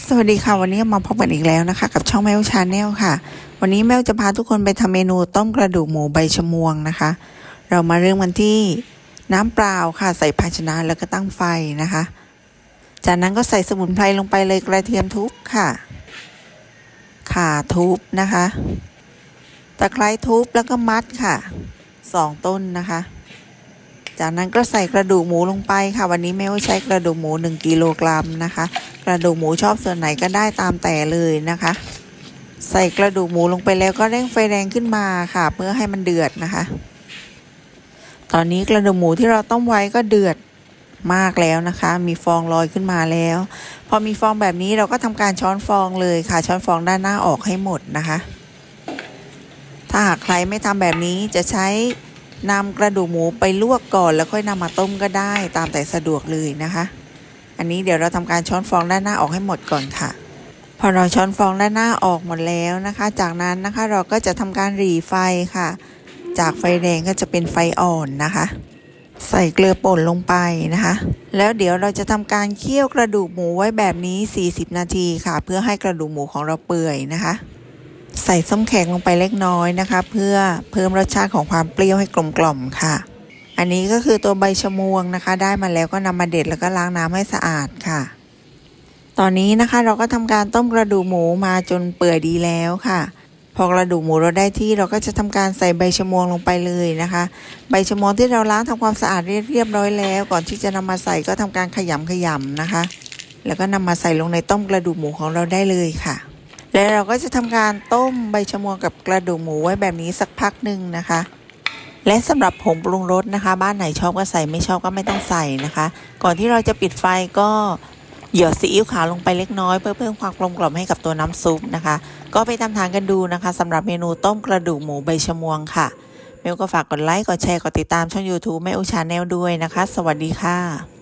สวัสดีค่ะวันนี้มาพบกันอีกแล้วนะคะ กับช่องแมวชาแนลค่ะ วันนี้แมวจะพาทุกคนไปทำเมนูต้มกระดูกหมูใบชะมวงนะคะ เรามาเริ่มกันที่น้ำเปล่าค่ะ ใส่ภาชนะแล้วก็ตั้งไฟนะคะ จากนั้นก็ใส่สมุนไพรลงไปเลยกระเทียมทุบค่ะข่าทุบนะคะตะไคร้ทุบแล้วก็มัดค่ะสองต้นนะคะ จากนั้นก็ใส่กระดูกหมูลงไปค่ะ วันนี้แม่ว่าใช้กระดูกหมู 1กิโลกรัมนะคะ กระดูกหมูชอบส่วนไหนก็ได้ตามแต่เลยนะคะ ใส่กระดูกหมูลงไปแล้วก็เร่งไฟแรงขึ้นมาค่ะ เพื่อให้มันเดือดนะคะ ตอนนี้กระดูกหมูที่เราต้มไว้ก็เดือดมากแล้วนะคะ มีฟองลอยขึ้นมาแล้ว พอมีฟองแบบนี้เราก็ทำการช้อนฟองเลยค่ะ ช้อนฟองด้านหน้าออกให้หมดนะคะ ถ้าหากใครไม่ทำแบบนี้จะใช้นำกระดูกหมูไปลวกก่อนแล้วค่อยนำมาต้มก็ได้ตามแต่สะดวกเลยนะคะ อันนี้เดี๋ยวเราทำการช้อนฟองด้านหน้าออกให้หมดก่อนค่ะ พอเราช้อนฟองด้านหน้าออกหมดแล้วนะคะ จากนั้นนะคะเราก็จะทำการหรี่ไฟค่ะ จากไฟแดงก็จะเป็นไฟอ่อนนะคะ ใส่เกลือป่นลงไปนะคะ แล้วเดี๋ยวเราจะทำการเคี่ยวกระดูกหมูไว้แบบนี้ 40 นาทีค่ะ เพื่อให้กระดูกหมูของเราเปื่อยนะคะใส่ส้มแขกลงไปเล็กน้อยนะคะ เพื่อเพิ่มรสชาติของความเปรี้ยวให้กลมกล่อมค่ะ อันนี้ก็คือตัวใบชะมวงนะคะ ได้มาแล้วก็นำมาเด็ดแล้วก็ล้างน้ำให้สะอาดค่ะ ตอนนี้นะคะเราก็ทำการต้มกระดูกหมูมาจนเปื่อยดีแล้วค่ะ พอกระดูกหมูเราได้ที่เราก็จะทำการใส่ใบชะมวงลงไปเลยนะคะ ใบชะมวงที่เราล้างทำความสะอาดเรียบร้อยแล้ว ก่อนที่จะนำมาใส่ก็ทำการขยำขยำนะคะ แล้วก็นำมาใส่ลงในต้มกระดูกหมูของเราได้เลยค่ะแล้วเราก็จะทำการต้มใบชะมวงกับกระดูกหมูไว้แบบนี้สักพักหนึ่งนะคะ และสำหรับผงปรุงรสนะคะ บ้านไหนชอบก็ใส่ไม่ชอบก็ไม่ต้องใส่นะคะ ก่อนที่เราจะปิดไฟก็หยดซีอิ๊วขาวลงไปเล็กน้อยเพื่อเพิ่มความกลมกล่อมให้กับตัวน้ำซุปนะคะ ก็ไปทำทานกันดูนะคะสำหรับเมนูต้มกระดูกหมูใบชะมวงค่ะเมลก็ฝากกดไลค์กดแชร์กดติดตามช่อง YouTube แม่อุชาแนลด้วยนะคะ สวัสดีค่ะ